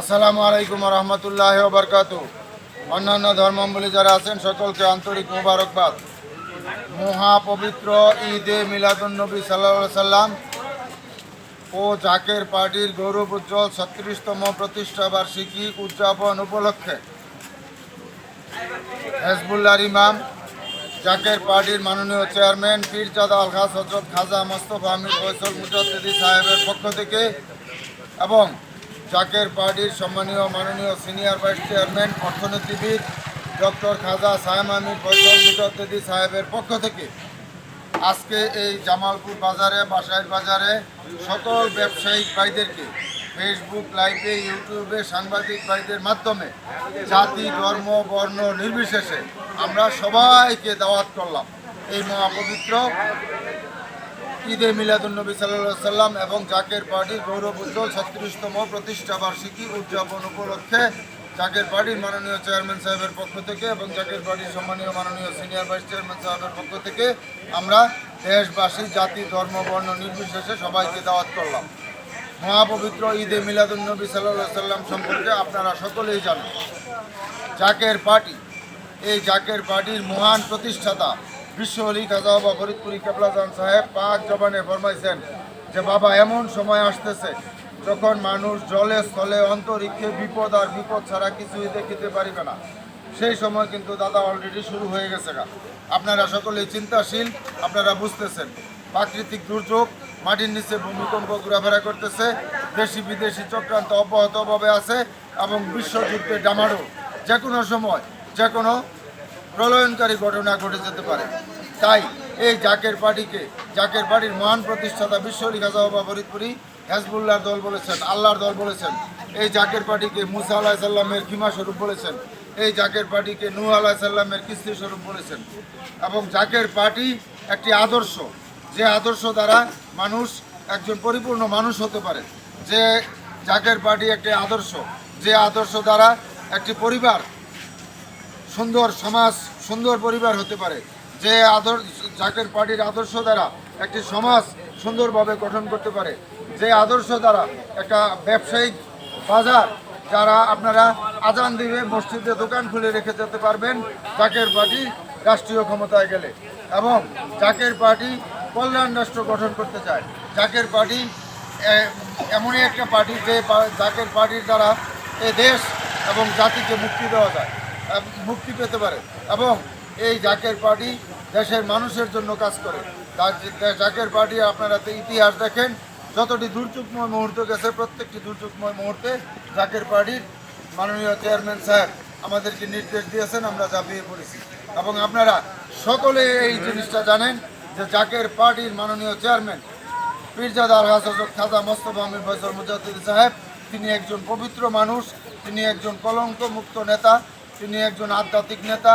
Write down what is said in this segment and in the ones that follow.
আসসালামু আলাইকুম রহমতুল্লাহ বরকাত অন্যান্য ধর্মাবলী যারা আছেন, সকলকে আন্তরিক মুবারকবাদ। মহাপবিত্র ঈদে মিলাদুন্নবী সাল্লা সাল্লাম ও জাকের পার্টির গৌরব উজ্জ্বল ছত্রিশতম প্রতিষ্ঠা বার্ষিকী উদযাপন উপলক্ষে হেজবুল্লার ইমাম, জাকের পার্টির মাননীয় চেয়ারম্যান পীরজাদা আলহাজ হজরত খাজা মোস্তফা আমির ফয়সল মুজাদ্দিদি সাহেবের পক্ষ থেকে এবং জাকের পার্টির সম্মানীয় মাননীয় সিনিয়র ভাইস চেয়ারম্যান, অর্থনীতিবিদ ডক্টর খাজা সাহেম আমির মুজাদ্দিদি সাহেবের পক্ষ থেকে আজকে এই জামালপুর বাজারে, বাসাইল বাজারে সকল ব্যবসায়িক ভাইদেরকে ফেসবুক লাইভে ইউটিউবে সাংবাদিক ভাইদের মাধ্যমে জাতি, ধর্ম, বর্ণ নির্বিশেষে আমরা সবাইকে দাওয়াত করলাম। এই মহাপবিত্র ঈদে মিলাদুলনবী সাল্লাহ সাল্লাম এবং জাকের পার্টির গৌরব উজ্জ্বল ছত্রিশতম প্রতিষ্ঠা বার্ষিকী উদযাপন উপলক্ষে জাকের পার্টির মাননীয় চেয়ারম্যান সাহেবের পক্ষ থেকে এবং জাকের পার্টির সম্মানীয় মাননীয় সিনিয়র ভাইস চেয়ারম্যান সাহেবের পক্ষ থেকে আমরা দেশবাসী, জাতি, ধর্ম, বর্ণ নির্বিশেষে সবাইকে দাওয়াত করলাম। মহাপবিত্র ঈদে মিলাদুলনবী সাল্লাহ সাল্লাম সম্পর্কে আপনারা সকলেই জানেন, জাকের পার্টি, এই জাকের পার্টির মহান প্রতিষ্ঠাতা বিশ্ব অলি খাজা বাবা ফরিদপুরি সাহেব পাক জবানে ফরমাইছেন যে, বাবা, এমন সময় আসতেছে যখন মানুষ জলে স্থলে অন্তরিক্ষে বিপদ আর বিপদ ছাড়া কিছুই দেখিতে পারিবে না। সেই সময় কিন্তু দাদা অলরেডি শুরু হয়ে গেছে গা। আপনারা সকলেই চিন্তাশীল, আপনারা বুঝতেছেন। প্রাকৃতিক দুর্যোগ, মাটির নিচে ভূমিকম্প ঘোরাফেরা করতেছে, দেশি বিদেশি চক্রান্ত অব্যাহতভাবে আছে এবং বিশ্বযুদ্ধে ডামাডো যে কোনো সময়, যে কোনো প্রলয়নকারী ঘটনা ঘটে যেতে পারে। তাই এই জাকের পার্টিকে, জাকের পার্টির মহান প্রতিষ্ঠাতা বিশ্বলি খাজা ফরিদপুরি হেজবুল্লাহর দল বলেছেন, আল্লাহর দল বলেছেন। এই জাকের পার্টিকে মুসা আলাহ সাল্লামের খিমা স্বরূপ বলেছেন। এই জাকের পার্টিকে নূহ আলাহ সাল্লামের কিস্তি স্বরূপ বলেছেন। এবং জাকের পার্টি একটি আদর্শ, যে আদর্শ দ্বারা মানুষ একজন পরিপূর্ণ মানুষ হতে পারে। যে জাকের পার্টি একটি আদর্শ, যে আদর্শ দ্বারা একটি পরিবার সুন্দর সমাজ, সুন্দর পরিবার হতে পারে। যে আদর্শ জাকের পার্টির আদর্শ দ্বারা একটি সমাজ সুন্দরভাবে গঠন করতে পারে। যে আদর্শ দ্বারা একটা ব্যবসায়িক বাজার যারা আপনারা আজান দিবে, মসজিদে দোকান খুলে রেখে যেতে পারবেন, জাকের পার্টি রাষ্ট্রীয় ক্ষমতায় গেলে। এবং জাকের পার্টি কল্যাণ রাষ্ট্র গঠন করতে চায়। জাকের পার্টি এমনই একটা পার্টি যে জাকের পার্টির দ্বারা এ দেশ এবং জাতিকে মুক্তি দেওয়া যায়। মুক্তি পেতে পারে। এবং এই জাকের পার্টি দেশের মানুষের জন্য কাজ করে। জাকের পার্টি আপনারা ইতিহাস দেখেন, যতটি দুর্যোগময় মুহূর্ত গেছে, প্রত্যেকটি দুর্যোগময় মুহূর্তে জাকের পার্টির মাননীয় চেয়ারম্যান সাহেব আমাদেরকে নির্দেশ দিয়েছেন, আমরা ঝাঁপিয়ে পড়েছি। এবং আপনারা সকলে এই জিনিসটা জানেন যে জাকের পার্টির মাননীয় চেয়ারম্যান পীরজাদা হজরত খাজা মোস্তফা আমির ফয়সল মুজাদ্দিদ সাহেব, তিনি একজন পবিত্র মানুষ, তিনি একজন কলঙ্ক মুক্ত নেতা তিনি একজন আধ্যাত্মিক নেতা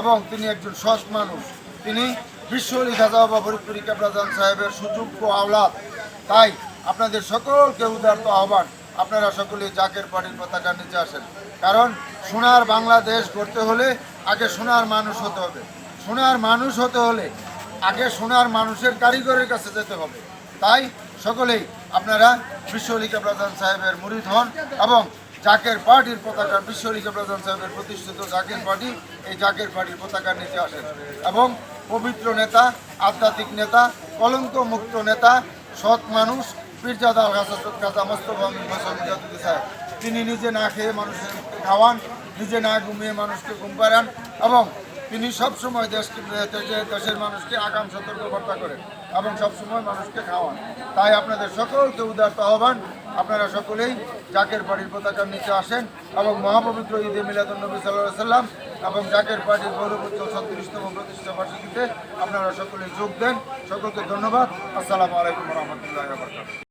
এবং তিনি একজন সৎ মানুষ। তিনি বিশ্ব অলি খাজা বাবা ফরিদপুরি কেবলাজান সাহেবের সুযোগ্য আওলাদ। তাই আপনাদের সকলকে উদারত আহ্বান। আপনারা সকলে জাকের পার্টির পতাকা নিচে আসেন। কারণ সোনার বাংলাদেশ করতে হলে আগে সোনার মানুষ হতে হবে। সোনার মানুষ হতে হলে আগে সোনার মানুষের কারিগরের কাছে যেতে হবে। তাই সকলেই আপনারা বিশ্বলিকা প্রধান সাহেবের মুরিদ হন এবং জাকের পার্টির পতাকা বিশ্বলিকা প্রধান সাহেবের প্রতিষ্ঠিত জাকের পার্টি এই জাকের পার্টির পতাকা নিতে আসেন এবং পবিত্র নেতা, আধ্যাত্মিক নেতা কলঙ্ক মুক্ত নেতা, সৎ মানুষ, পীরজাদা কাজা মোস্তফা সাহেব তিনি নিজে না খেয়ে মানুষের খাওয়ান, নিজে না ঘুমিয়ে মানুষকে ঘুম পাড়ান এবং তিনি সবসময় দেশকে দেশে- দেশের মানুষকে আগাম সতর্কবার্তা করেন। এবং সবসময় মানুষকে খাওয়ান। তাই আপনাদের সকলকে উদারত আহ্বান। আপনারা সকলেই জাকের পার্টির পতাকার নিচে আসেন এবং মহাপবিত্র ঈদে মিলাদুলনবী সাল্লাহ সাল্লাম এবং জাকের পার্টির গৌরবোচ্চ ছত্রিশতম প্রতিষ্ঠা বার্ষিকীতে আপনারা সকলে যোগ দেন। সকলকে ধন্যবাদ। আসসালামু আলাইকুম রহমতুল্লাহ